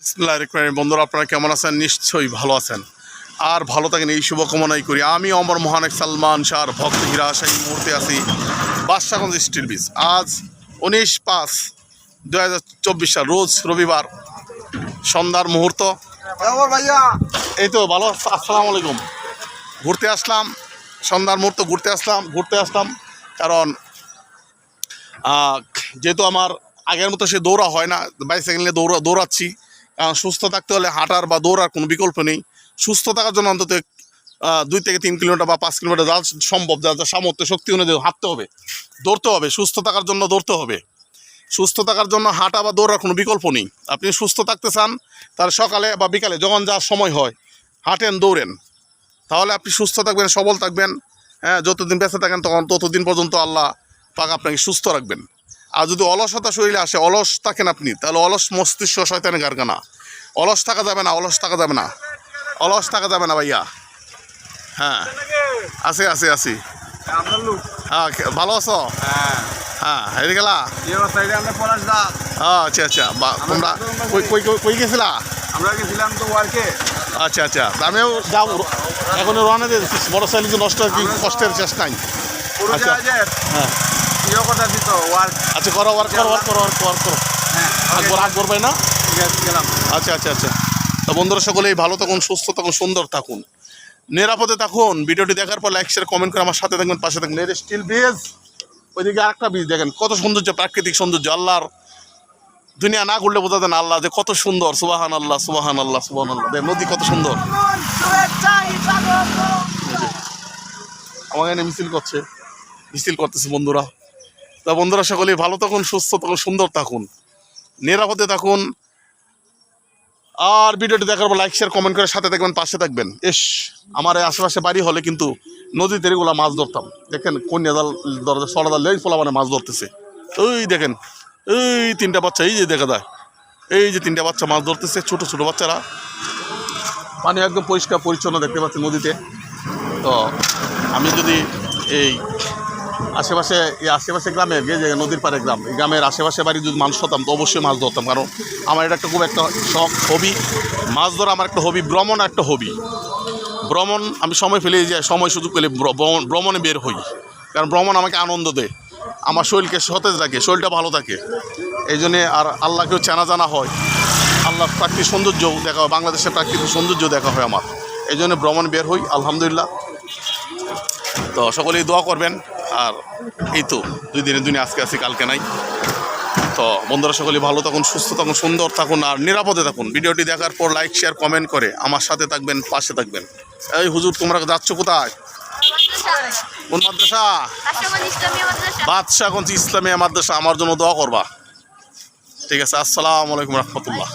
রহিম। বন্ধুরা, আপনারা কেমন আছেন? নিশ্চয়ই ভালো আছেন। আর ভালো থাকেন, এই শুভকামনাই করি। আমি অমর মহানেক সালমান শাহর ভক্ত হীরা, সেই মুহূর্তে আছি বাদশাগঞ্জ স্টিল বিচ আজ উনিশ পাঁচ দু সাল, রোজ রবিবার সন্ধ্যার মুহূর্ত। এই তো, ভালো? আসসালামু আলাইকুম। ঘুরতে আসলাম, সন্ধ্যার মুহূর্ত ঘুরতে আসলাম ঘুরতে আসলাম। কারণ যেহেতু আমার আগের মতো সে দৌড়া হয় না, বাইসাইকেল নিয়ে দৌড়া দৌড়াচ্ছি। সুস্থ থাকতে হলে হাঁটার বা দৌড়ার কোনো বিকল্প নেই। সুস্থ থাকার জন্য অন্তত দুই থেকে তিন কিলোমিটার বা পাঁচ কিলোমিটার যা সম্ভব। যা যা সামর্থ্য, শক্তি অনুযায়ী হাঁটতে হবে, দৌড়তে হবে, সুস্থ থাকার জন্য দৌড়তে হবে। সুস্থ থাকার জন্য হাঁটা বা দৌড়ার কোনো বিকল্প নেই। আপনি সুস্থ থাকতে চান, তাহলে সকালে বা বিকালে যখন যার সময় হয়, হাঁটেন, দৌড়েন। তাহলে আপনি সুস্থ থাকবেন, সবল থাকবেন হ্যাঁ যতদিন বেঁচে থাকেন তখন ততদিন পর্যন্ত আল্লাহ পাক আপনাকে সুস্থ রাখবেন। আর যদি অলসতা শরীরে আসে অলস থাকেন আপনি তাহলে অলস মস্তিষ্ক শয়তানের কারখানা। অলস থাকা যাবে না অলস থাকা যাবে না। অলস থাকা যাবে না ভাইয়া। হ্যাঁ। আছে আছে আছি। হ্যাঁ ভালো আছো? হ্যাঁ হ্যাঁ হেরে গেলা আচ্ছা আচ্ছা বা তোমরা কই কই কই- কই গেছিলা? আমরা গেছিলাম তো ওয়ার্কে। আচ্ছা আচ্ছা আমিও যাও। এখন রওনা দিয়ে দিচ্ছি মোটর নষ্ট কি কষ্টের শেষ নাই। আচ্ছা। হ্যাঁ। ইয়ে কথা দিত ওয়ার্ক আচ্ছা করো ওয়ার্ক করো ওয়ার্ক করো ওয়ার্ক ওয়ার্ক করো। হ্যাঁ আকবর আকবর ভাই না? ঠিক আছে গেলাম। আচ্ছা আচ্ছা আচ্ছা। তো বন্ধুরা সকলেই ভালো থাকুন সুস্থ থাকুন সুন্দর থাকুন। নিরাপদে থাকুন। ভিডিওটি দেখার পর লাইক শেয়ার কমেন্ট করে আমার সাথে থাকবেন পাশে থাকবেন। এর স্টিল বীজ ওইদিকে আরেকটা বীজ দেখেন কত সৌন্দর্য প্রাকৃতিক সৌন্দর্য। আল্লাহর দুনিয়া না ঘুরলে বোঝা যায় না আল্লাহ যে কত সুন্দর। সুবাহান আল্লাহ সুবাহান আল্লাহ সুবাহান আল্লাহ নদী কত সুন্দর। আমাকে মিছিল করছে মিছিল করতেছে বন্ধুরা। তা বন্ধুরা সকলেই ভালো থাকুন, সুস্থ থাকুন, সুন্দর থাকুন। নিরাপদে থাকুন। আর ভিডিওটি দেখার পর লাইক শেয়ার কমেন্ট করে সাথে থাকবেন, পাশে থাকবেন। ইস, আমার আশেপাশে বাড়ি হলে কিন্তু নদীতে এগুলো মাছ ধরতাম। দেখেন কন্যা জাল দরজা সরা ফোলা মানে মাছ ধরতেছে। ওই দেখেন, এই তিনটা বাচ্চা, এই যে দেখা যায়। এই যে তিনটা বাচ্চা মাছ ধরতেছে, ছোট ছোট বাচ্চারা। পানি একদম পরিষ্কার, পরিচ্ছন্ন দেখতে পাচ্ছি নদীতে। তো আমি যদি এই আশেপাশে, এই আশেপাশে গ্রামে যে নদীর পাড়ে গ্রাম, এই গ্রামের আশেপাশে বাড়ি যদি মানুষ হতাম, তো অবশ্যই মাছ ধরতাম। কারণ আমার এটা একটা খুব একটা শখ হবি মাছ ধরা আমার একটা হবি ভ্রমণ একটা হবি ভ্রমণ, আমি সময় ফেলে যাই সময় সুযোগ পেলে ভ্রমণ- বের হই। কারণ ভ্রমণ আমাকে আনন্দ দেয়। আমার শরীরকে সতেজ রাখে, শরীরটা ভালো থাকে। এই জন্যে আর আল্লাহকেও চেনা জানা হয়। আল্লাহ প্রাকৃতিক সৌন্দর্য দেখা হয়, বাংলাদেশের প্রাকৃতিক সৌন্দর্য দেখা হয় আমার। এই জন্য ভ্রমণ বের হই, আলহামদুলিল্লাহ। তো সকলেই দোয়া করবেন। আর এই তো, দুই দিনের দিনে আজকে আছি, কালকে নাই। তো বন্ধুরা সকলেই ভালো থাকুন, সুস্থ থাকুন, সুন্দর থাকুন আর নিরাপদে থাকুন। ভিডিওটি দেখার পর লাইক শেয়ার কমেন্ট করে আমার সাথে থাকবেন, পাশে থাকবেন। এই হুজুর, তোমরা যাচ্ছ কোথায়? কোন মাদ্রাসা? মাদ্রাসা বাদশাহগঞ্জ ইসলামিয়া মাদ্রাসা, আমার জন্য দোয়া করবা। ঠিক আছে, আসসালামু আলাইকুম রহমতুল্লাহ।